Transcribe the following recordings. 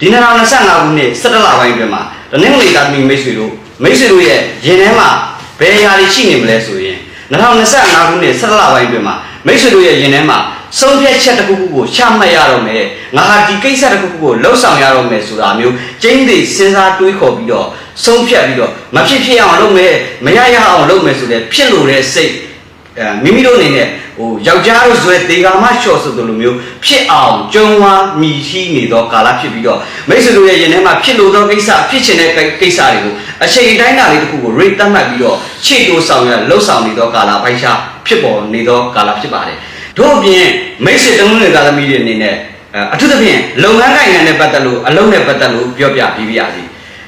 ဒီ2025ခုနှစ်17လပိုင်းအတွင်းမှာတနင်္ဂနွေသားသမီးမိတ်ဆွေတို့မိတ်ဆွေတို့ရဲ့ရင်ထဲမှာဘယ်အရာတွေရှိနေမလဲဆိုရင်2025ခုနှစ်17လပိုင်းအတွင်းမှာမိတ်ဆွေတို့ရဲ့ရင်ထဲမှာဆုံးဖြတ်ချက်တစ်ခုခုကိုချမှတ်ရတော့မယ်ငါဟာဒီကိစ္စတစ်ခုခုကိုလှုပ်ဆောင်ရတော့မယ်ဆိုတာမျိုးကျင်းသေးစဉ်းစားတွေးခေါ်ပြီးတော့ဆုံးဖြတ်ပြီးတော့မဖြစ်ဖြစ်အောင်လုပ်မယ်မရရအောင်လုပ်မယ်ဆိုတဲ့ဖြစ်လို့တဲ့စိတ်အဲမိမိတို့အနေနဲ့ ဟိုယောက်ျားတို့ဇွဲတေကာမလျှော့ဆိုသလိုမျိုးဖြစ်အောင်ကြုံဝါမြည်ရှိနေသောကာလဖြစ်ပြီးတော့မိတ်ဆွေတို့ရဲ့ရင်ထဲမှာဖြစ်လို့သောကိစ္စဖြစ်ချင်တဲ့ကိစ္စတွေကိုအချိန်တိုင်းတာလေးတစ်ခုကို rate သတ်မှတ်ပြီးတော့ခြေတိုးဆောင်ရလှုပ်ဆောင်နေသောကာလပိုင်းခြားဖြစ်ပေါ်နေသောကာလဖြစ်ပါတယ်တို့အပြင်မိတ်ဆွေတမန်တွေသားသမီးတွေအနေနဲ့အဲအထူးသဖြင့်လုပ်ငန်းကိုင်ငံနဲ့ပတ်သက်လို့အလုံးနဲ့ပတ်သက်လို့ပြောပြပြီးပြရစီ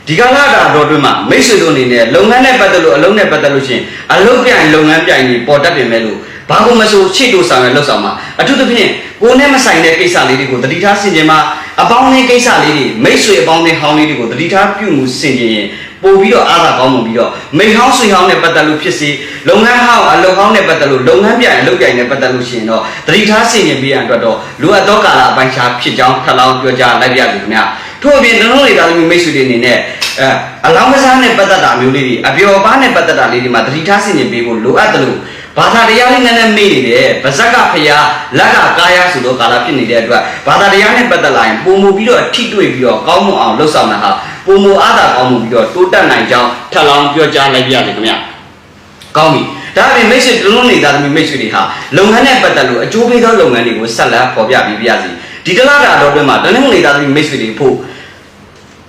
ဒီကလာတာတော့တွင်းမှာမိတ်ဆွေတို့အနေနဲ့လုပ်ငန်းနဲ့ပတ်သက်လို့အလုံးနဲ့ပတ်သက်လို့ရှရင်အလုပ်ပြိုင်လုပ်ငန်းပြိုင်ကြီးပေါ်တတ်ပြင်မဲ့လို့ ဘာကိုမဆိုချစ်တို့ဆောင်ရလှုပ်ဆောင်မှာအထူးသဖြင့်ကိုယ်နဲ့မဆိုင်တဲ့ကိစ္စလေးတွေကိုတတိထားဆင်ခြင်မှာအပေါင်းအသင်းကိစ္စလေးတွေမိတ်ဆွေအပေါင်းအသင်းဟောင်းလေးတွေကိုတတိထားပြုမှုဆင်ခြင်ရင်ပို့ပြီးတော့အားသာကောင်းမှုပြီးတော့မိတ်ဟောင်းဆွေဟောင်းနဲ့ပတ်သက်လို့ဖြစ်စေလုပ်ငန်းဟောင်းအလုပ်ဟောင်းနဲ့ပတ်သက်လို့လုပ်ငန်းပြိုင်အလုပ်ပြိုင်နဲ့ပတ်သက်လို့ရှိရင်တော့တတိထားဆင်ခြင်ပေးရန်အတွက်တော့လိုအပ်သောကာလအပိုင်းခြားဖြစ်ကြောင်းထပ်လောင်းပြောကြားလိုက်ပြရစီခင်ဗျာထို့အပြင်ကျွန်တော်တို့တွေဒါသမီးမိတ်ဆွေတွေအနေနဲ့အဲအလောင်းကစားနဲ့ပတ်သက်တာမျိုးလေးတွေအပျော်ပါးနဲ့ပတ်သက်တာလေးတွေမှာတတိထားဆင်ခြင်ပေးဖို့လိုအပ်တယ်လို့ ဘာသာတရားလေးနည်းနည်းမေ့နေတယ်ဗဇက်ကဖျားလက်ကကာယဆိုတော့ကာလဖြစ်နေတဲ့အတွက်ဘာသာတရားနဲ့ပတ်သက်လာရင်ပုံမူပြီးတော့ထိတွေ့ပြီးတော့ကောင်းမွန်အောင်လှုပ်ဆောင်တာဟာပုံမူအားသာကောင်းမှုပြီးတော့တိုးတက်နိုင်ကြောင်းထပ်လောင်းပြောကြားလိုက်ပြရတယ်ခင်ဗျကောင်းပြီဒါအပြင်မိတ်ဆွေတလုံးနေတာသမီးမိတ်ဆွေတွေဟာလုပ်ငန်းနဲ့ပတ်သက်လို့အကျိုးပေးသောလုပ်ငန်းတွေကိုဆက်လက်ပေါ်ပြပေးပြရစီဒီတလားတာတော့တွင်မှာတနင်္ဂနွေနေတာသမီးမိတ်ဆွေတွေဖို့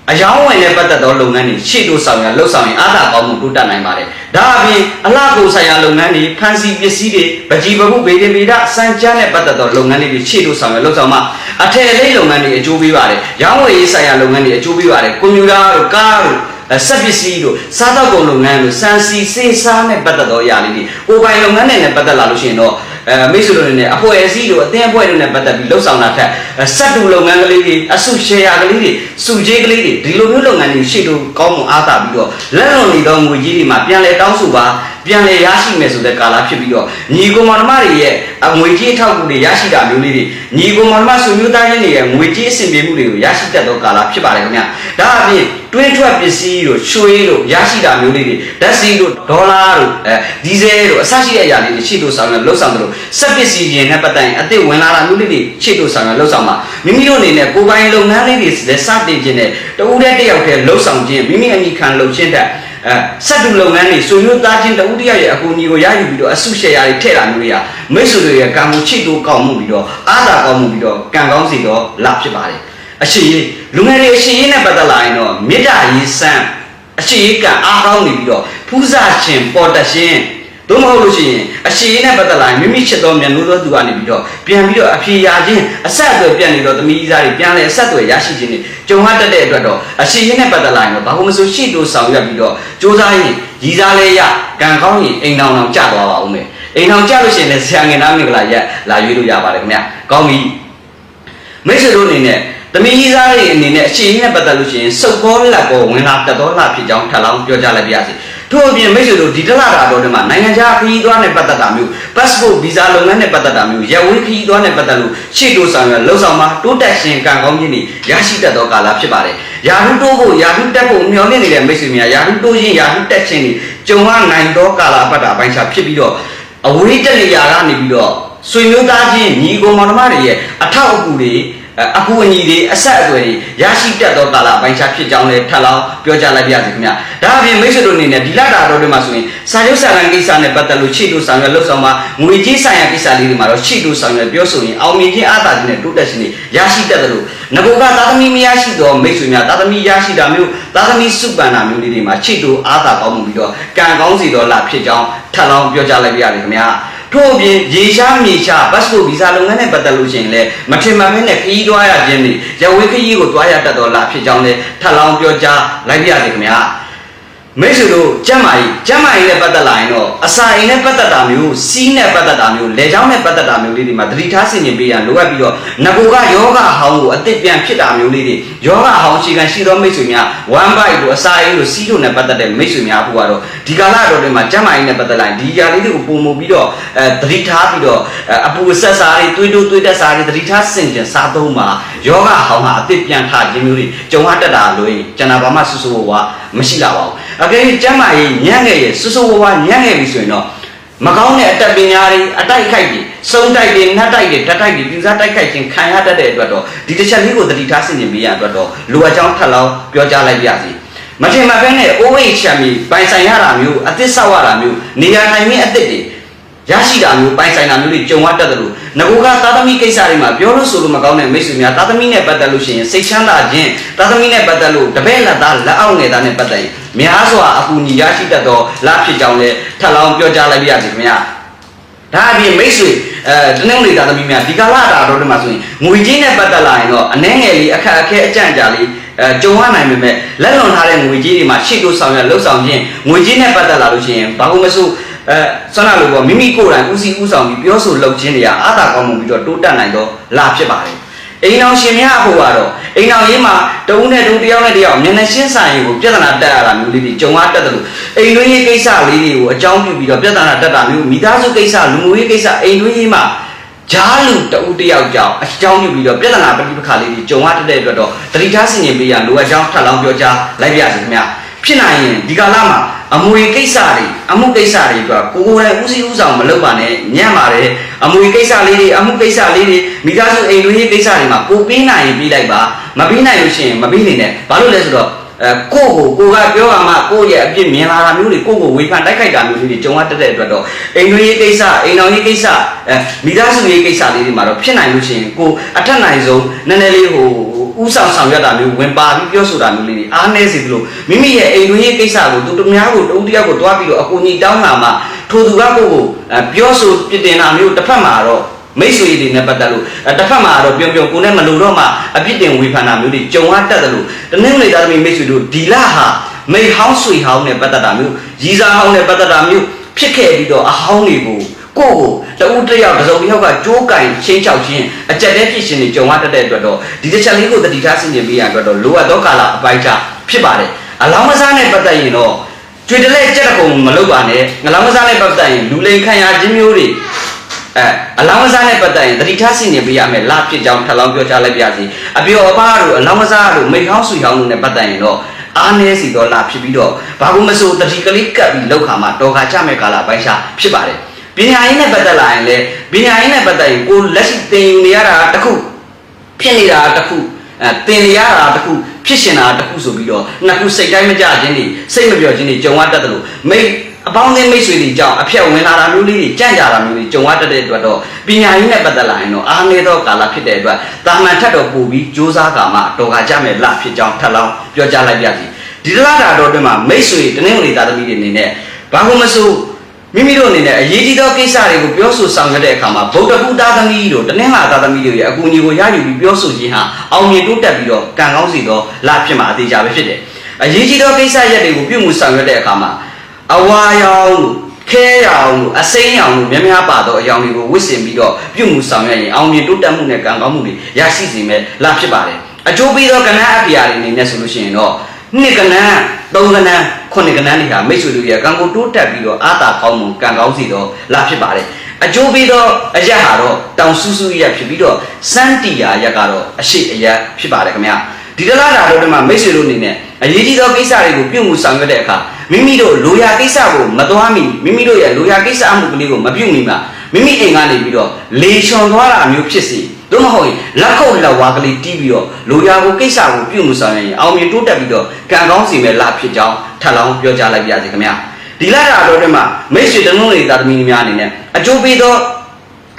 အယောင်းဝယ်နဲ့ပတ်သက်သောလုပ်ငန်းတွေရှေ့တို့ဆောင်ရလှုပ်ဆောင်ရင်အားသာကောင်းမှုတိုးတက်နိုင်ပါတယ်။ဒါအပြင်အလှကိုဆိုင်ရာလုပ်ငန်းတွေဖန်စီပစ္စည်းတွေပကြီးပခုဗေဒဗေဒစံကြမ်းနဲ့ပတ်သက်သောလုပ်ငန်းတွေရှေ့တို့ဆောင်ရလှုပ်ဆောင်မှာအထည်လေးလုပ်ငန်းတွေအကျိုးပေးပါတယ်။ရောင်းဝယ်ရေးဆိုင်ရာလုပ်ငန်းတွေအကျိုးပေးပါတယ်။ကွန်ပျူတာတို့ကားတို့ဆက်ပစ္စည်းတို့စားတောက်ကုန်လုပ်ငန်းတို့စံစီစေးစားနဲ့ပတ်သက်သောအရာလေးတွေအိုပိုင်လုပ်ငန်းတွေနဲ့ပတ်သက်လာလို့ရှိရင်တော့ အဲမိတ်ဆွေတို့တွေနဲ့အဖွဲ့အစည်းတို့အသင်းအဖွဲ့တို့နဲ့ပတ်သက်ပြီးလှုပ်ဆောင်တာထက်စက်တူလုပ်ငန်းကလေးတွေအစုရှယ်ယာကလေးတွေစုကြေးကလေးတွေဒီလိုမျိုးလုပ်ငန်းတွေရှေ့တို့ကောင်းမွန်အားသာပြီးတော့လက်လွန်နေသောငွေကြီးတွေမှာပြန်လဲတောင်းဆိုပါပြန်လဲရရှိမယ်ဆိုတဲ့ကာလဖြစ်ပြီးတော့ညီကိုမောင်နှမတွေရဲ့ငွေကြီးအထောက်အကူတွေရရှိတာမျိုးလေးတွေညီကိုမောင်နှမဆွေမျိုးသားချင်းတွေရဲ့ငွေကြီးအဆင်ပြေမှုတွေကိုရရှိတတ်သောကာလဖြစ်ပါတယ်ခင်ဗျဒါအပြင် တွင်းထွက်ပစ္စည်းတို့ရွှေတို့ရရှိတာမျိုးလေးတွေဓာတ်ဆီတို့ဒေါ်လာတို့အဲဒီဇယ်တို့အစရှိတဲ့အရာလေးတွေရှေ့တို့ဆောင်ရလှုပ်ဆောင်တယ်လို့စက်ပစ္စည်းရင်နဲ့ပတ်သက်ရင်အသစ်ဝင်လာတာမျိုးလေးတွေရှေ့တို့ဆောင်ရလှုပ်ဆောင်မှာမိမိတို့အနေနဲ့ကိုယ်ပိုင်လုပ်ငန်းလေးတွေစတင်ခြင်းနဲ့တဦးတည်းတစ်ယောက်တည်းလှုပ်ဆောင်ခြင်းမိမိအမိခံလှုပ်ခြင်းတဲ့အဲစက်တူလုပ်ငန်းတွေဆိုမျိုးသားချင်းတဦးတယောက်ရဲ့အကူအညီကိုရယူပြီးတော့အစုရှယ်ယာတွေထည့်တာမျိုးတွေကမိတ်ဆွေတွေရဲ့ကံမှုချစ်တို့ကောင်းမှုပြီးတော့အားသာကောင်းမှုပြီးတော့ကံကောင်းစီတော့လာဖြစ်ပါတယ်အရှိရေး လူငယ်တွေအရှိရေးနဲ့ပတ်သက်လာရင်တော့မေတ္တာရေးစံအရှိရေးကံအားကောင်းနေပြီးတော့ဖူးစာရှင်ပေါ်တရှင်တို့မဟုတ်လို့ရှိရင်အရှိရေးနဲ့ပတ်သက်လာရင်မိမိချစ်တော်မြတ်လို့သောသူကနေပြီးတော့ပြန်ပြီးတော့အဖြေရခြင်းအဆက်အသွယ်ပြတ်နေတော့သမီးသားတွေပြန်လဲအဆက်အသွယ်ရရှိခြင်းတွေကြုံရတတ်တဲ့အတွက်တော့အရှိရေးနဲ့ပတ်သက်လာရင်တော့ဘာလို့မဆိုရှိတို့ဆောင်ရွက်ပြီးတော့စ조사ရင်ရည်စားလဲရကံကောင်းရင်အိမ်တော်တော်ကြသွားပါဦးမယ်အိမ်တော်ကြလို့ရှိရင်လည်းဆရာငယ်သားမင်္ဂလာရက်လာရွေးလို့ရပါတယ်ခင်ဗျကောင်းပြီမိတ်ဆွေတို့အနေနဲ့ သမီးကြီးသားတွေအနေနဲ့အရှိန်နဲ့ပတ်သက်လို့ရှိရင်စုပ်ကောလက်ကောဝင်လာတက်တော်လာဖြစ်ကြောင်းထပ်လောင်းပြောကြားလိုက်ပါရစေထို့အပြင်မိတ်ဆွေတို့ဒီတလတာတော်တွေမှာနိုင်ငံခြားခရီးသွားနဲ့ပတ်သက်တာမျိုး passport visa လုပ်ငန်းနဲ့ပတ်သက်တာမျိုးရပ်ဝေးခရီးသွားနဲ့ပတ်သက်လို့ရှေ့တိုးဆောင်ရလှုပ်ဆောင်မှာတိုးတက်ရှင်ကံကောင်းခြင်းတွေရရှိတတ်သောကာလဖြစ်ပါတယ်ယာဟုတိုးဖို့ယာဟုတက်ဖို့မျှော်လင့်နေတဲ့မိတ်ဆွေများယာဟုတိုးခြင်းယာဟုတက်ခြင်းတွေကြုံရနိုင်သောကာလပတ်တာအပိုင်းခြားဖြစ်ပြီးတော့အဝေးတက်နေရာကနေပြီးတော့ဆွေမျိုးသားချင်းညီကိုမောင်နှမတွေရဲ့အထောက်အကူတွေ အကူအညီတွေအဆက်အသွယ်တွေရရှိတတ်သောကာလပိုင်းခြားဖြစ်ကြောင်းလည်းထပ်လောင်းပြောကြားလိုက်ပါရစေခင်ဗျာဒါအပြင်မိတ်ဆွေတို့အနေနဲ့ဒီလတာတော်တွေမှာဆိုရင်စာရုပ်စာလံကိစ္စနဲ့ပတ်သက်လို့ခြေတို့ဆောင်ရွက်လှုပ်ဆောင်မှာငွေကြေးဆိုင်ရာကိစ္စလေးတွေမှာတော့ခြေတို့ဆောင်ရွက်ပြောဆိုရင်အောင်မြင်ခြင်းအားသာခြင်းနဲ့တိုးတက်ခြင်းတွေရရှိတတ်တယ်လို့ငဘုကသာသမီမရရှိသောမိတ်ဆွေများသာသမီရရှိတာမျိုးသာသမီစုပန်တာမျိုးလေးတွေမှာခြေတို့အားသာကောင်းမှုပြီးတော့ကံကောင်းစီတော်လာဖြစ်ကြောင်းထပ်လောင်းပြောကြားလိုက်ပါရစေခင်ဗျာ ထို့အပြင်ရေရှားမြေရှားဘတ်စပို့ဗီဇာလုပ်ငန်းနဲ့ပတ်သက်လို့ရှိရင်လည်းမထင်မှန်မဲနဲ့ခရီးသွားရခြင်းတွေရဝေးခရီးကိုသွားရတတ်တော်လားဖြစ်ကြောင်းလည်းထပ်လောင်းပြောကြားလိုက်ပါရစေခင်ဗျာ မိတ်ဆွေတို့ကျမ်းမာရေးကျမ်းမာရေးနဲ့ပတ်သက်လာရင်တော့အစာအိမ်နဲ့ပတ်သက်တာမျိုးစီးနဲ့ပတ်သက်တာမျိုးလေချောင်းနဲ့ပတ်သက်တာမျိုးလေးတွေမှာသတိထားဆင်ခြင်ပေးရန်လိုအပ်ပြီးတော့ငကိုကယောဂဟောင်းကိုအသစ်ပြန်ဖြစ်တာမျိုးလေးတွေယောဂဟောင်းရှိကန်ရှိသောမိတ်ဆွေများ one bite ကိုအစာအိမ်ကိုစီးလို့နဲ့ပတ်သက်တဲ့မိတ်ဆွေများအခုကတော့ဒီကာလတော်တွေမှာကျမ်းမာရေးနဲ့ပတ်သက်လာရင်ဒီຢာလေးတွေကိုပုံမှုပြီးတော့အဲသတိထားပြီးတော့အဲအပူဆက်စားတွေတွေးတိုးတွေးတက်စားတွေသတိထားဆင်ခြင်စားသုံးမှာယောဂဟောင်းဟာအသစ်ပြန်ထခြင်းမျိုးတွေကြုံရတတ်တာလို့ရင်ကျန်တာဘာမှဆူဆူဝါးမရှိလာပါဘူး အကယ်၍ကျမ်းမာရေးညံ့ခဲ့ရဲ့ဆူဆူဝါးဝါညံ့ခဲ့ပြီဆိုရင်တော့မကောင်းတဲ့အတက်ပညာတွေအတိုက်ခိုက်တွေစုံတိုက်တွေနှက်တိုက်တွေဓာတ်တိုက်တွေပြူစားတိုက်ခိုက်ခြင်းခံရတတ်တဲ့အတွက်တော့ဒီတစ်ချက်လေးကိုသတိထားဆင်ခြင်ပေးရအတွက်တော့လိုအပ်ကြောင်းထပ်လောင်းပြောကြားလိုက်ပါရစေမထင်မှတ်ဘဲနဲ့အိုးအိတ်ချမ်းပြီးပိုင်ဆိုင်ရတာမျိုးအသစ်ဆောက်ရတာမျိုးနေရာထိုင်ခင်းအသစ်တွေရရှိတာမျိုးပိုင်ဆိုင်တာမျိုးတွေကြုံရတတ်တယ်လို့ငကူကသာသမီကိစ္စတွေမှာပြောလို့ဆိုလို့မကောင်းတဲ့မိတ်ဆွေများသာသမီနဲ့ပတ်သက်လို့ရှိရင်စိတ်ချမ်းသာခြင်းသာသမီနဲ့ပတ်သက်လို့တပည့်လက်သားလက်အောက်ငယ်သားနဲ့ပတ်သက်ရင် များစွာအကူအညီရရှိတတ်သောလားဖြစ်ကြောင်းလည်းထပ်လောင်းပြောကြားလိုက်ပါရစေခင်ဗျာဒါအပြင်မိတ်ဆွေအဲတနင်္ဂနွေသားသမီးများဒီကာလတာတော်တွေမှာဆိုရင်ငွေကြေးနဲ့ပတ်သက်လာရင်တော့အနှဲငယ်လေးအခက်အခဲအကြံ့ကြာလေးအဲကြုံရနိုင်ပေမဲ့လက်လွန်ထားတဲ့ငွေကြေးတွေမှာရှေ့ကိုဆောင်ရလှုပ်ဆောင်ခြင်းငွေကြေးနဲ့ပတ်သက်လာလို့ရှိရင်ဘာလို့မဆိုအဲဆွမ်းနာလို့ပေါ့မိမိကိုယ်တိုင်ဦးစီးဦးဆောင်ပြီးပြောဆိုလုပ်ခြင်းတွေကအာသာကောင်းမှုပြီးတော့တိုးတက်နိုင်တော့လာဖြစ်ပါတယ် အိမ်အောင်ရှင်များအဖို့ကတော့အိမ်အောင်ရေးမှာတဦးနဲ့တဦးတယောက်နဲ့တယောက်မျက်နှာရှင်းဆိုင်ကိုပြဿနာတက်ရတာမျိုးလေးတွေကြုံရတတ်တယ်လို့အိမ်တွင်းရေးကိစ္စလေးတွေကိုအကြောင်းပြုပြီးတော့ပြဿနာတက်တာမျိုးမိသားစုကိစ္စလူမှုရေးကိစ္စအိမ်တွင်းရေးမှာဂျားလူတဦးတယောက်ကြောင့်အကြောင်းပြုပြီးတော့ပြဿနာပဋိပက္ခလေးတွေကြုံရတတ်တဲ့အတွက်တော့တတိထားဆင်ခြင်ပေးရလိုအပ်ကြောင်းထပ်လောင်းပြောကြားလိုက်ပါရစေခင်ဗျာ ဖြစ်နိုင်ရင်ဒီကာလမှာအမွေကိစ္စတွေအမှုကိစ္စတွေကကိုကိုယ်တိုင်ဦးစီးဦးဆောင်မလုပ်ပါနဲ့ညံ့ပါတယ်အမွေကိစ္စလေးတွေအမှုကိစ္စလေးတွေမိသားစုအိမ်တွင်းရေးကိစ္စတွေမှာကိုပေးနိုင်ရင်ပြီးလိုက်ပါမပေးနိုင်လို့ရှိရင်မပေးနေနဲ့ဘာလို့လဲဆိုတော့အဲကိုကိုကိုကပြောရမှာကိုရဲ့အပြစ်မြင်လာတာမျိုးတွေကိုကိုဝေဖန်တိုက်ခိုက်တာမျိုးလေးတွေကြုံရတတ်တဲ့အတွက်တော့အိမ်တွင်းရေးကိစ္စအိမ်တော်ရေးကိစ္စအဲမိသားစုရေးကိစ္စလေးတွေမှာတော့ဖြစ်နိုင်လို့ရှိရင်ကိုအထက်နိုင်ဆုံးနည်းနည်းလေးဟို ဥဆောင်ဆောင်ရွက်တာမျိုးဝင်ပါပြီးပြောဆိုတာမျိုးလေးတွေအားနည်းစေသလိုမိမိရဲ့အိမ်တွင်းရေးကိစ္စကိုသူတများကိုတဦးတယောက်ကိုတွားပြီးတော့အကူအညီတောင်းလာမှထိုသူကကိုကိုပြောဆိုပြတင်တာမျိုးတစ်ဖက်မှာတော့မိတ်ဆွေတွေနဲ့ပတ်သက်လို့တစ်ဖက်မှာတော့ပြုံပြုံကိုနဲ့မလို့တော့မှအပြစ်တင်ဝေဖန်တာမျိုးတွေကြုံရတတ်တယ်လို့တနင်္ဂနွေသားသမီးမိတ်ဆွေတို့ဒီလဟာမိဟောင်းဆွေဟောင်းနဲ့ပတ်သက်တာမျိုးရည်စားဟောင်းနဲ့ပတ်သက်တာမျိုးဖြစ်ခဲ့ပြီးတော့အဟောင်းတွေကို ကိုကိုတဦးတစ်ယောက်တစ်စုံတစ်ယောက်ကကြိုးကင်ချင်းချောက်ချင်းအကြက်တဲဖြစ်ရှင်တွေကြုံရတတ်တဲ့အတွက်တော့ဒီတစ်ချက်လေးကိုတတိထားဆင်ခြင်ပေးရအတွက်တော့လိုအပ်သောကာလအပိုင်းခြားဖြစ်ပါတယ်အလောင်းမစားနဲ့ပတ်သက်ရင်တော့ကျွေတလဲကြက်တကုံမလုပ်ပါနဲ့ငလောင်းမစားနဲ့ပတ်သက်ရင်လူလိန်ခံရခြင်းမျိုးတွေအဲအလောင်းကစားနဲ့ပတ်သက်ရင်တတိထားဆင်နေပေးရမယ်လာဖြစ်ကြောင်းထပ်လောင်းပြောကြားလိုက်ပါစီအပြောအပါတို့အလောင်းကစားတို့မိဟောင်းဆွေဟောင်းတို့နဲ့ပတ်သက်ရင်တော့အားနည်းစီတော့လာဖြစ်ပြီးတော့ဘာလို့မဆိုတတိကလေးကပ်ပြီးလောက်ခါမှာတော်ခါကြမဲ့ကာလပိုင်းရှာဖြစ်ပါတယ် ပညာရေးနဲ့ပတ်သက်လာရင်လည်းပညာရေးနဲ့ပတ်သက်ရင်ကိုလက်ရှိသင်ယူနေရတာတစ်ခုဖြစ်နေတာတစ်ခုအဲသင်နေရတာတစ်ခုဖြစ်ရှင်တာတစ်ခုဆိုပြီးတော့နှစ်ခုစိတ်တိုင်းမကြခြင်းတွေစိတ်မပြောခြင်းတွေကြုံရတတ်တယ်လို့မိတ်အပေါင်းအသင်းမိတ်ဆွေတွေကြောင့်အဖြက်ဝင်လာတာမျိုးလေးတွေကြံ့ကြတာမျိုးတွေကြုံရတတ်တဲ့အတွက်တော့ပညာရေးနဲ့ပတ်သက်လာရင်တော့အားနည်းသောကာလဖြစ်တဲ့အတွက်တာမန်ထက်တော့ပို့ပြီးစ조사ကာမှတော်ကကြမဲ့လဖြစ်ကြောင်းထပ်လောင်းပြောကြားလိုက်ပါစီဒီတလားတာတော့အတွင်းမှာမိတ်ဆွေတနင်္ဂနွေသားသမီးတွေအနေနဲ့ဘာလို့မဆို မိမိတို့အနေနဲ့အရေးကြီးသောကိစ္စတွေကိုပြောဆိုဆောင်ရွက်တဲ့အခါမှာဗုဒ္ဓဘုသားသမီးတို့တနင်္လာသားသမီးတို့ရဲ့အကူအညီကိုရယူပြီးပြောဆိုခြင်းဟာအောင်မြင်တိုးတက်ပြီးတော့ကံကောင်းစီသောလဖြစ်မှာအသေးချာပဲဖြစ်တယ်အရေးကြီးသောကိစ္စရပ်တွေကိုပြုမှုဆောင်ရွက်တဲ့အခါမှာအဝါရောင်လို့ခဲရောင်လို့အစိမ်းရောင်လို့များများပါသောအယောင်တွေကိုဝစ်စင်ပြီးတော့ပြုမှုဆောင်ရွက်ရင်အောင်မြင်တိုးတက်မှုနဲ့ကံကောင်းမှုတွေရရှိစေမယ်လဖြစ်ပါတယ်အကျိုးပေးသောကဏ္ဍအပြာတွေအနေနဲ့ဆိုလို့ရှိရင်တော့ နှစ်ကဏ္ဍသုံးကဏ္ဍခုနှစ်ကဏ္ဍတွေဟာမိတ်ဆွေတို့ရဲ့ကံကိုတိုးတက်ပြီးတော့အာသာကောင်းမှုကံကောင်းစီတော့လဖြစ်ပါတယ်အကျိုးပေးသောအရက်ဟာတော့တောင်ဆူဆူရက်ဖြစ်ပြီးတော့စန်းတီယာရက်ကတော့အရှိအရက်ဖြစ်ပါတယ်ခင်ဗျာဒီတလားတာတို့တည်းမှာမိတ်ဆွေတို့အနေနဲ့အရေးကြီးသောကိစ္စတွေကိုပြုမှုဆောင်ရွက်တဲ့အခါမိမိတို့လိုရာကိစ္စကိုမသွားမိမိမိတို့ရဲ့လိုရာကိစ္စအမှုကလေးကိုမပြုမိမှာမိမိအိမ်ကနေပြီးတော့လေချွန်သွားတာမျိုးဖြစ်စီ တို့မဟုတ်ရင်လက်ခုပ်လက်ဝါးကလေးတီးပြီးတော့လိုရာကိုကိစ္စကိုပြုမှုဆောင်ရွက်ရင်အောင်မြင်တိုးတက်ပြီးတော့ကံကောင်းစီမဲ့လာဖြစ်ကြောင်းထပ်လောင်းပြောကြားလိုက်ပါရစေခင်ဗျာဒီလာတာတော့တည်းမှာမိတ်ဆွေတနုံးတွေတာသမီးများအနေနဲ့အကျိုးပေးသော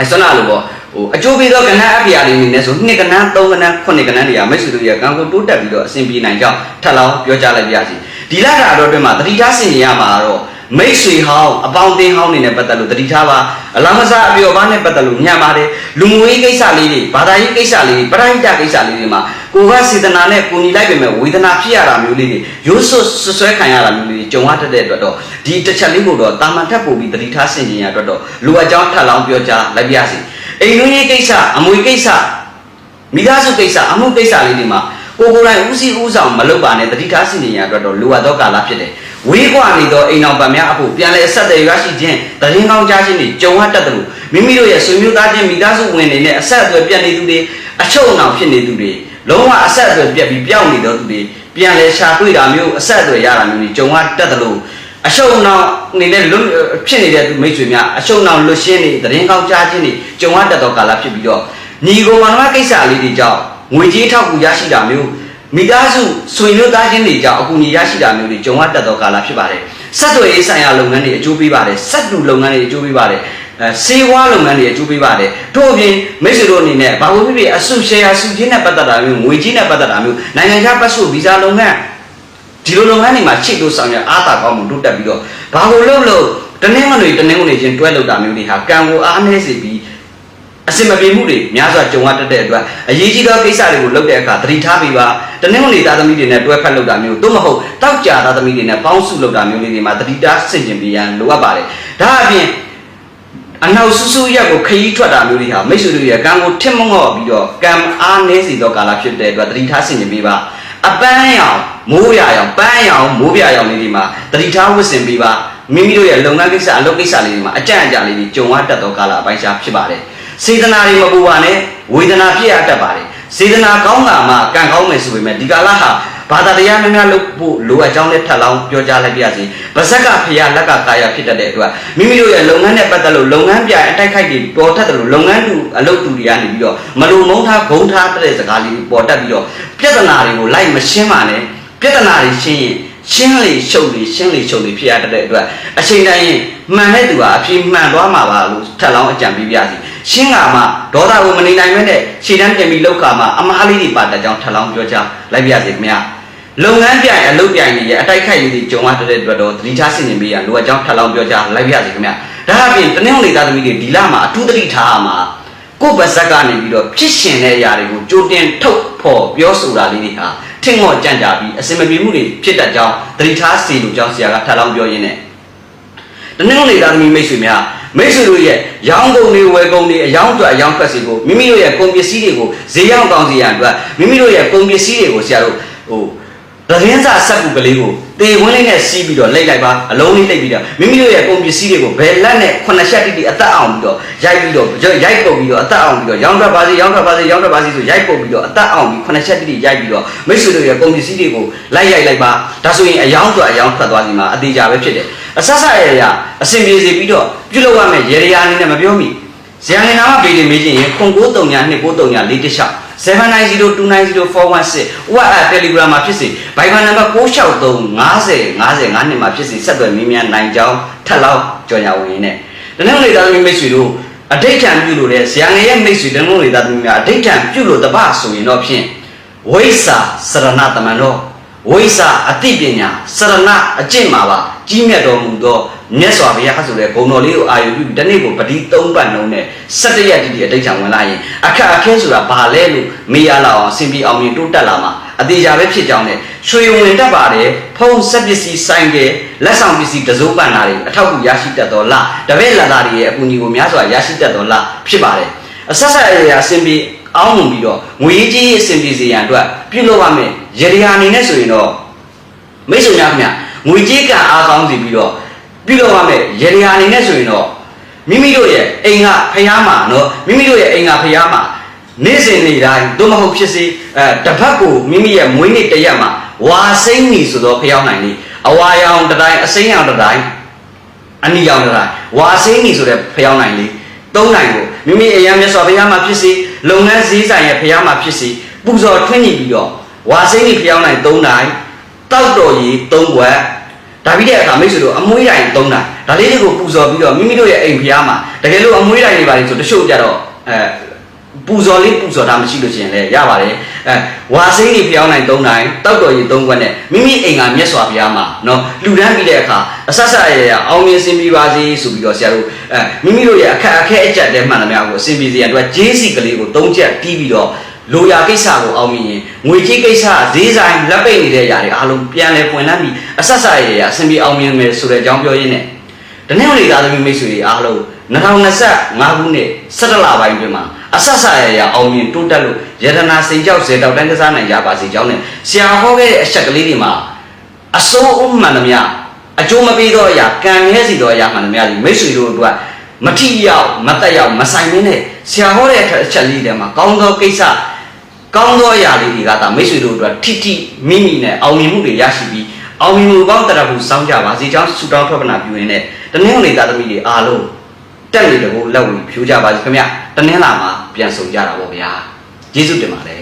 အစနာလို့ပေါ့ဟိုအကျိုးပေးသောကဏ္ဍအပြာလေးနေနဲ့ဆိုနှစ်ကဏ္ဍသုံးကဏ္ဍခုနှစ်ကဏ္ဍတွေကမိတ်ဆွေတို့ရဲ့ကံကိုတိုးတက်ပြီးတော့အဆင်ပြေနိုင်ကြောင်းထပ်လောင်းပြောကြားလိုက်ပါရစေဒီလာတာတော့အတွင်းမှာတတိထားဆင်နေရမှာတော့ မိတ်ဆွေဟောင်းအပေါင်းအသင်းဟောင်းနေနဲ့ပတ်သက်လို့တတိထားပါအလားမစားအပျော်ပါနဲ့ပတ်သက်လို့ညံပါတယ်လူမှုရေးကိစ္စလေးတွေဘာသာရေးကိစ္စလေးတွေပရိဟိတကိစ္စလေးတွေမှာကိုယ်ကစေတနာနဲ့ကိုညီလိုက်ပေမဲ့ဝေဒနာဖြစ်ရတာမျိုးလေးတွေရိုးစွတ်ဆွဲခံရတာမျိုးလေးတွေကြုံရတတ်တဲ့အတွက်တော့ဒီတစ်ချက်လေးကိုတော့တာမန်ထပ်ပို့ပြီးတတိထားဆင်ခြင်ရအတွက်တော့လူအကြောင်းထပ်လောင်းပြောကြားလိုက်ပါရစေအိမ်လူကြီးကိစ္စအမွေကိစ္စမိသားစုကိစ္စအမှုကိစ္စလေးတွေမှာကိုကိုယ်တိုင်ဦးစီးဦးဆောင်မလုပ်ပါနဲ့တတိထားစီနေရအတွက်တော့လိုအပ်သောကာလဖြစ်တယ်။ ဝေးကွာနေသောအိမ်အောင်ပံများအဖို့ပြန်လဲအဆက်အသွယ်ရရှိခြင်းတရင်ကောင်းကြားခြင်းတွေကြုံရတတ်တယ်လို့မိမိတို့ရဲ့ဆွေမျိုးသားချင်းမိသားစုဝင်တွေနဲ့အဆက်အသွယ်ပြတ်နေသူတွေအချုပ်အနှောင်ဖြစ်နေသူတွေလုံးဝအဆက်အသွယ်ပြတ်ပြီးပြောင်းနေသောသူတွေပြန်လဲရှာတွေ့တာမျိုးအဆက်အသွယ်ရတာမျိုးတွေကြုံရတတ်တယ်လို့အရှုံနောင်နေတဲ့လွတ်ဖြစ်နေတဲ့သူမိတ်ဆွေများအရှုံနောင်လွတ်ရှင်းနေတရင်ကောင်းကြားခြင်းတွေကြုံရတတ်သောကာလဖြစ်ပြီးတော့ညီကိုမန္တမကိစ္စလေးတွေကြောင့်ငွေကြေးထောက်ကူရရှိတာမျိုး မိသားစုဆွေမျိုးသားချင်းတွေကြောင့်အကူအညီရရှိတာမျိုးတွေကြုံရတတ်သောကာလဖြစ်ပါတယ်။ဆက်သွယ်ရေးဆိုင်ရာလုပ်ငန်းတွေအကျိုးပေးပါတယ်။ဆက်တူလုပ်ငန်းတွေအကျိုးပေးပါတယ်။အဲစေဝါလုပ်ငန်းတွေအကျိုးပေးပါတယ်။ထို့အပြင်မိတ်ဆွေတို့အနေနဲ့ဘာလို့ဖြစ်ဖြစ်အစုရှယ်ယာစုချင်းနဲ့ပတ်သက်တာမျိုးငွေကြေးနဲ့ပတ်သက်တာမျိုးနိုင်ငံခြားပတ်စုဗီဇာလုပ်ငန်းဒီလိုလုပ်ငန်းတွေမှာချိတ်လို့ဆောင်ရအားတာကောင်းမှုတိုးတက်ပြီးတော့ဘာလို့လုပ်လို့တနင်္ဂနွေတနင်္ဂနွေချင်းတွဲလုပ်တာမျိုးတွေဟာကံကိုအားနည်းစေပြီးအစင်မပြေမှုတွေများစွာကြုံရတတ်တဲ့အတွက်အရေးကြီးသောကိစ္စတွေကိုလုပ်တဲ့အခါသတိထားပြီးပါ တနင်္ဂနွေသားသမီးတွေနဲ့တွဲဖက်လုပ်တာမျိုးသို့မဟုတ်တောက်ကြသားသမီးတွေနဲ့ပေါင်းစုလုပ်တာမျိုးလေးတွေမှာသတိထားဆင်ခြင်ပြီးရန်လိုအပ်ပါတယ်ဒါအပြင်အနောက်ဆူဆူရက်ကိုခရီးထွက်တာမျိုးတွေဟာမိတ်ဆွေတို့ရဲ့ကံကိုထင်မငော့ပြီးတော့ကံအားနည်းစေသောကာလဖြစ်တဲ့အတွက်သတိထားဆင်ခြင်ပြီးပါအပန်းရောင်မိုးရရောင်ပန်းရောင်မိုးပြရောင်လေးတွေမှာသတိထားဝတ်ဆင်ပြီးပါမိမိတို့ရဲ့လုပ်ငန်းကိစ္စအလုပ်ကိစ္စလေးတွေမှာအကြံအကြလေးတွေကြုံရတတ်သောကာလအပိုင်းခြားဖြစ်ပါတယ်စေတနာတွေမပူပါနဲ့ဝေဒနာဖြစ်ရတတ်ပါတယ် စေတနာကောင်းတာမှကံကောင်းမယ်ဆိုပေမဲ့ဒီကာလဟာဘာသာတရားများများလုပ်ဖို့လိုအပ်ကြောင်းနဲ့ထပ်လောင်းပြောကြားလိုက်ပါရစေ။ဗဇက်ကဖရာလက်ကကာယဖြစ်တတ်တဲ့အတွက်မိမိတို့ရဲ့လုပ်ငန်းနဲ့ပတ်သက်လို့လုပ်ငန်းပြအတိုက်ခိုက်တွေပေါ်တတ်တယ်လို့လုပ်ငန်းတူအလုပ်တူတွေကနေပြီးတော့မလုံမုန်းထားဂုံထားတဲ့စကားလေးပေါ်တတ်ပြီးတော့ပြဿနာတွေကိုလိုက်မရှင်းပါနဲ့ပြဿနာတွေရှင်းရင်ရှင်းလေရှုပ်လေရှင်းလေရှုပ်လေဖြစ်ရတတ်တဲ့အတွက်အချိန်တိုင်းရင်မှန်တဲ့သူဟာအပြေမှန်သွားမှာပါလို့ထပ်လောင်းအကြံပေးပါရစေ။ ရှင်းကမှဒေါသကိုမနေနိုင်မဲနဲ့ခြေတန်းတင်ပြီးလောက်ကမှအမားလေးတွေပါတတ်ကြောင်းထပ်လောင်းပြောကြားလိုက်ပါရစေခင်ဗျာ။လုပ်ငန်းပြိုင်အလုပ်ပြိုင်တွေရဲ့အတိုက်ခိုက်ရေးတွေကြုံရတဲ့အတွက်တော့သတိထားဆင်ခြင်ပေးရလိုအပ်ကြောင်းထပ်လောင်းပြောကြားလိုက်ပါရစေခင်ဗျာ။ဒါအပြင်တနင်္ဂနွေသားသမီးတွေဒီလမှာအထူးသတိထားရမှာကိုယ့်ဗဇက်ကနေပြီးတော့ဖြစ်ရှင်တဲ့အရာတွေကိုကြိုတင်ထုတ်ဖော်ပြောဆိုတာလေးတွေဟာထင်ငေါ့ကြံ့ကြာပြီးအစင်မပြေမှုတွေဖြစ်တတ်ကြောင်းသတိထားစီလို့ကြောင်းဆရာကထပ်လောင်းပြောရင်းနဲ့တနင်္ဂနွေသားသမီးမိတ်ဆွေများ မိတ်ဆွေတို့ရဲ့ရောင်းကုန်တွေဝယ်ကုန်တွေအယောင်းအတွက်အယောင်းထွက်စီဖို့မိမိတို့ရဲ့ကုန်ပစ္စည်းတွေကိုဈေးရောက်ကောင်းစီရန်အတွက်မိမိတို့ရဲ့ကုန်ပစ္စည်းတွေကိုဆရာတို့ဟိုသတင်းစာစက်ကူကလေးကိုတေဝင်းလေးနဲ့စီးပြီးတော့လိတ်လိုက်ပါအလုံးလေးလိတ်ပြီးတော့မိမိတို့ရဲ့ကုန်ပစ္စည်းတွေကိုဘယ်လက်နဲ့ခုနှစ်ချက်တိတိအသက်အောင်ပြီးတော့ရိုက်ပြီးတော့ရိုက်ပုတ်ပြီးတော့အသက်အောင်ပြီးတော့ရောင်းထွက်ပါစေရောင်းထွက်ပါစေရောင်းထွက်ပါစေဆိုရိုက်ပုတ်ပြီးတော့အသက်အောင်ပြီးခုနှစ်ချက်တိတိရိုက်ပြီးတော့မိတ်ဆွေတို့ရဲ့ကုန်ပစ္စည်းတွေကိုလိုက်ရိုက်လိုက်ပါဒါဆိုရင်အယောင်းဆိုအယောင်းထွက်သွားစီမှာအသေးကြပဲဖြစ်တယ် အဆက်ဆက်ရရအဆင်ပြေစေပြီးတော့ပြုလုပ်ရမယ်ရေရရာအနေနဲ့မပြောမိဇယံနေနာမပေတွေမေးခြင်းရင်ခွန်939 239 416 790290416 WhatsApp Telegram မှာဖြစ်စေ Viber နံပါတ်663 50 50 9နှစ်မှာဖြစ်စေဆက်သွယ်မိမြန်နိုင်ကြောင်းထပ်လောက်ကြော်ညာဝင်နေတနင်္ဂနွေသားသမီးမိတ်ဆွေတို့အဋိဋ္ဌံပြုလို့တဲ့ဇယံငယ်ရဲ့မိတ်ဆွေတနင်္ဂနွေသားသမီးများအဋိဋ္ဌံပြုလို့တပဆိုရင်တော့ဖြင့်ဝိစာစရဏတမန်တော် ဝိစာအတိပညာစရဏအကျင့်မှာပါကြီးမြတ်တော်မူသောမြတ်စွာဘုရားဆိုတဲ့ဂုဏ်တော်လေးကိုအာရုံပြုပြီးဒီနေ့ကိုပတိ၃ပတ်နှုံးနဲ့၁၇ရက်တိတိအတိတ်ချံဝင်လာရင်အခက်အခဲဆိုတာဘာလဲလို့မေးရလောက်အောင်အစဉ်ပြေအောင်မြင်တိုးတက်လာမှာအသေးချာပဲဖြစ်ကြောင်းနဲ့ရွှေဝင်တက်ပါတယ်ဖုံးဆက်ပစ္စည်းဆိုင်ကလက်ဆောင်ပစ္စည်းတစိုးပန်တာတွေအထောက်အကူရရှိတတ်တော်လားတပည့်လာသားတွေရဲ့အကူအညီကိုများစွာရရှိတတ်တော်လားဖြစ်ပါတယ်အဆက်ဆက်အရာအစဉ်ပြေအောင်မှုပြီးတော့ငွေကြီးအစဉ်ပြေစေရန်အတွက်ပြုလုပ်ရမယ် ရေဒီယာအနေနဲ့ဆိုရင်တော့မိတ်ဆွေများခင်ဗျငွေကြီးကအားကောင်းစီပြီးတော့ပြုလုပ်ရမယ်ရေဒီယာအနေနဲ့ဆိုရင်တော့မိမိတို့ရဲ့အိမ်ကဖျားမှာနော်မိမိတို့ရဲ့အိမ်ကဖျားမှာနေ့စဉ်နေ့တိုင်းသို့မဟုတ်ဖြစ်စေအဲတစ်ဖက်ကိုမိမိရဲ့မွေးနေ့တစ်ရက်မှာဝါစိမ့်နေဆိုတော့ဖျောင်းနိုင်လေအဝါရောင်တစ်တိုင်းအစိမ်းရောင်တစ်တိုင်းအနီရောင်တစ်တိုင်းဝါစိမ့်နေဆိုတဲ့ဖျောင်းနိုင်လေသုံးနိုင်ကိုမိမိအရန်မြတ်စွာဘုရားမှာဖြစ်စေလုပ်ငန်းစည်းဆိုင်ရဲ့ဘုရားမှာဖြစ်စေပူဇော်ထွန်းညင်ပြီးတော့ ဝါစိမ့်နေဖျောင်းနိုင်သုံးနိုင်တောက်တော်ကြီးသုံးဘွက်ဒါပြီးတဲ့အခါမိတ်ဆွေတို့အမွှေးတိုင်းသုံးနိုင်ဒါလေးတွေကိုပူဇော်ပြီးတော့မိမိတို့ရဲ့အိမ်ဖျားမှာတကယ်လို့အမွှေးတိုင်းတွေပါလေဆိုတချို့ကြတော့အဲပူဇော်လေးပူဇော်တာမရှိလို့ရှိရင်လည်းရပါတယ်အဲဝါစိမ့်တွေဖျောင်းနိုင်၃နိုင်တောက်တော်ရီ၃ခွက်နဲ့မိမိအိမ်ကမြတ်စွာဘုရားမှာနော်လူတန်းပြီးတဲ့အခါအဆက်ဆက်ရရအောင်မြင်စင်ပြီးပါစေဆိုပြီးတော့ဆရာတို့အဲမိမိတို့ရဲ့အခက်အခဲအကျက်တဲ့မှန်သမျှကိုအစဉ်ပြေစေရန်အတွက်ဂျေးစီကလေးကို၃ချက်တီးပြီးတော့ လိုရာကိစ္စကိုအောင်မြင်ရင်ငွေကြီးကိစ္စဈေးဆိုင်လက်ပိတ်နေတဲ့ຢာတွေအားလုံးပြန်လဲပွင့်လန်းပြီးအဆက်ဆက်ရရအစဉ်ပြေအောင်မြင်မယ်ဆိုတဲ့အကြောင်းပြောရင်းနဲ့တနင်္ဂနွေသားသမီးမိတ်ဆွေတွေအားလုံး2025ခုနှစ်17လပိုင်းတွင်မှာအဆက်ဆက်ရရအောင်မြင်တိုးတက်လို့ယတနာစိန်ကြောက်စေတောက်တန်းကစားနိုင်ကြပါစေကြောင်းနဲ့ဆရာဟောခဲ့တဲ့အချက်ကလေးတွေမှာအစိုးအမှန်သမျှအကျိုးမပေးသောအရာကံရဲစီသောအရာမှန်သမျှဒီမိတ်ဆွေတို့အတွက်မထီရောက်မတက်ရောက်မဆိုင်မင်းနဲ့ဆရာဟောတဲ့အချက်လေးတွေမှာကောင်းသောကိစ္စ ကောင်းသောအရာလေးတွေကဒါမိတ်ဆွေတို့အတွက်ထိထိမိမိနဲ့အောင်မြင်မှုတွေရရှိပြီးအောင်မြင်မှုကောင်းတရဖို့စောင့်ကြပါစေကြောင်းဆုတောင်းထောက်ပနာပြုရင်းနဲ့တနင်္ဂနွေသားသမီးတွေအားလုံးတက်နေတကူလက်ဝင်ဖြိုးကြပါစေခင်ဗျတနင်္လာမှာပြန်ဆောင်ကြတာပေါ့ဗျာယေရှုတင်ပါတယ်